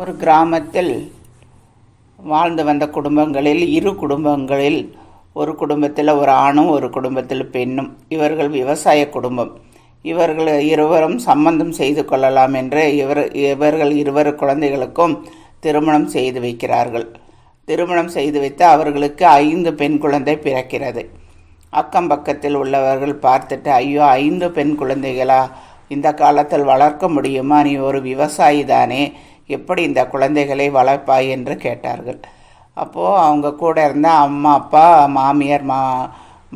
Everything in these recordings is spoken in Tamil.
ஒரு கிராமத்தில் வாழ்ந்து வந்த குடும்பங்களில் இரு குடும்பங்களில் ஒரு குடும்பத்தில் ஒரு ஆணும் ஒரு குடும்பத்தில் பெண்ணும். இவர்கள் விவசாய குடும்பம். இவர்கள் இருவரும் சம்பந்தம் செய்து கொள்ளலாம் என்று இவர் இவர்கள் இருவர் குழந்தைகளுக்கும் திருமணம் செய்து வைக்கிறார்கள். திருமணம் செய்து வைத்து அவர்களுக்கு ஐந்து பெண் குழந்தை பிறக்கிறது. அக்கம் பக்கத்தில் உள்ளவர்கள் பார்த்துட்டு ஐயோ ஐந்து பெண் குழந்தைகளா? இந்த காலத்தில் வளர்க்க முடியுமா? நீ ஒரு விவசாயி தானே எப்படி இந்த குழந்தைகளை வளர்ப்பாய் என்று கேட்டார்கள். அப்போது அவங்க கூட இருந்த அம்மா அப்பா மாமியார் மா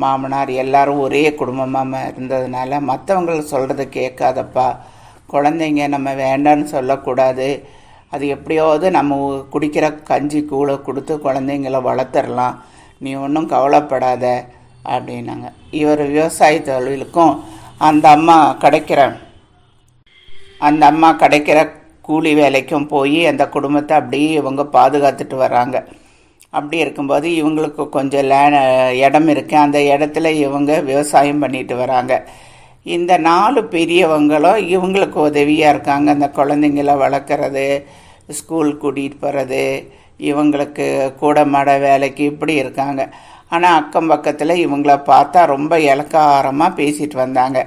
மாமனார் எல்லாரும் ஒரே குடும்பமாக இருந்ததுனால மற்றவங்க சொல்கிறது கேட்காதப்பா. குழந்தைங்க நம்ம வேண்டான்னு சொல்லக்கூடாது. அது எப்படியாவது நம்ம குடிக்கிற கஞ்சி கூழை கொடுத்து குழந்தைங்கள வளர்த்துடலாம். நீ ஒன்றும் கவலைப்படாத அப்படின்னாங்க. இவர் விவசாய தொழிலுக்கும் அந்த அம்மா கிடைக்கிற அந்த அம்மா கிடைக்கிற கூலி வேலைக்கும் போய் அந்த குடும்பத்தை அப்படியே இவங்க பாதுகாத்துட்டு வராங்க அப்படி இருக்கும்போது இவங்களுக்கு கொஞ்சம் லே இடம் இருக்குது அந்த இடத்துல இவங்க விவசாயம் பண்ணிட்டு வராங்க. இந்த நாலு பெரியவங்களும் இவங்களுக்கு உதவியாக இருக்காங்க. அந்த குழந்தைங்கள வளர்க்குறது ஸ்கூல் கூட்டிகிட்டு போகிறது இவங்களுக்கு கூட மாட வேலைக்கு இப்படி இருக்காங்க. ஆனால் அக்கம் பக்கத்தில் இவங்கள பார்த்தா ரொம்ப இலக்காரமாக பேசிட்டு வந்தாங்க.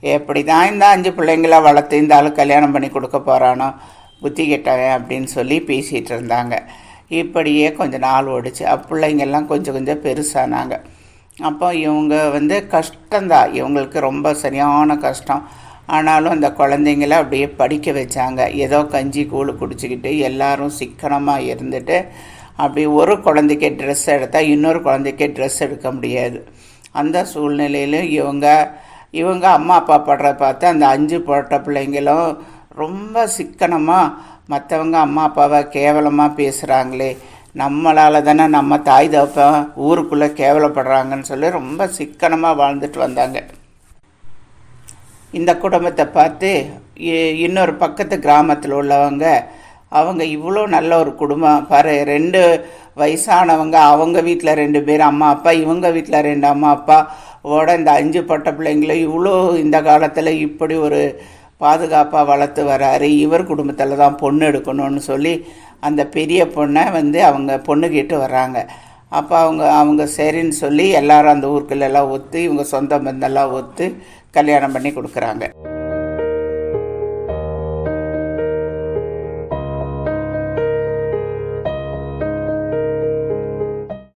எப்படி தான் இந்த அஞ்சு பிள்ளைங்கள வளர்த்து இந்த ஆள் கல்யாணம் பண்ணி கொடுக்க போகிறானோ புத்தி கெட்டவன் அப்படின்னு சொல்லி பேசிகிட்டு இருந்தாங்க. இப்படியே கொஞ்சம் நாள் ஓடிச்சு. பிள்ளைங்கெல்லாம் கொஞ்சம் கொஞ்சம் பெருசானாங்க. அப்போ இவங்க வந்து கஷ்டந்தான் இவங்களுக்கு ரொம்ப சரியான கஷ்டம். ஆனாலும் அந்த குழந்தைங்கள அப்படியே படிக்க வச்சாங்க. ஏதோ கஞ்சி கூழ் குடிச்சிக்கிட்டு எல்லாரும் சிக்கனமாக இருந்துட்டு அப்படி ஒரு குழந்தைக்கு ட்ரெஸ் எடுத்தால் இன்னொரு குழந்தைக்கு ட்ரெஸ் எடுக்க முடியாது. அந்த சூழ்நிலையிலும் இவங்க இவங்க அம்மா அப்பா படுறதை பார்த்து அந்த அஞ்சு போட்ட பிள்ளைங்களும் ரொம்ப சிக்கனமாக மற்றவங்க அம்மா அப்பாவை கேவலமாக பேசுகிறாங்களே நம்மளால் தானே நம்ம தாய் தப்பன் ஊருக்குள்ளே கேவலப்படுறாங்கன்னு சொல்லி ரொம்ப சிக்கனமாக வாழ்ந்துட்டு வந்தாங்க. இந்த குடும்பத்தை பார்த்து இ- இன்னொரு பக்கத்து கிராமத்தில் உள்ளவங்க அவங்க இவ்வளோ நல்ல ஒரு குடும்பம். பாரு ரெண்டு வயசானவங்க அவங்க வீட்டில் ரெண்டு பேர் அம்மா அப்பா இவங்க வீட்டில் ரெண்டு அம்மா அப்பா ஓட இந்த அஞ்சு பட்ட பிள்ளைங்களும் இவ்வளோ இந்த காலத்தில் இப்படி ஒரு பாதுகாப்பாக வளர்த்து வராரு. இவர் குடும்பத்தில் தான் பொண்ணு எடுக்கணும்னு சொல்லி அந்த பெரிய பொண்ணை வந்து அவங்க பொண்ணுக்கிட்டு வர்றாங்க. அப்போ அவங்க அவங்க சரின்னு சொல்லி எல்லாரும் அந்த ஊருக்குள்ளெல்லாம் ஒத்து இவங்க சொந்த பந்தெல்லாம் ஒத்து கல்யாணம் பண்ணி கொடுக்குறாங்க.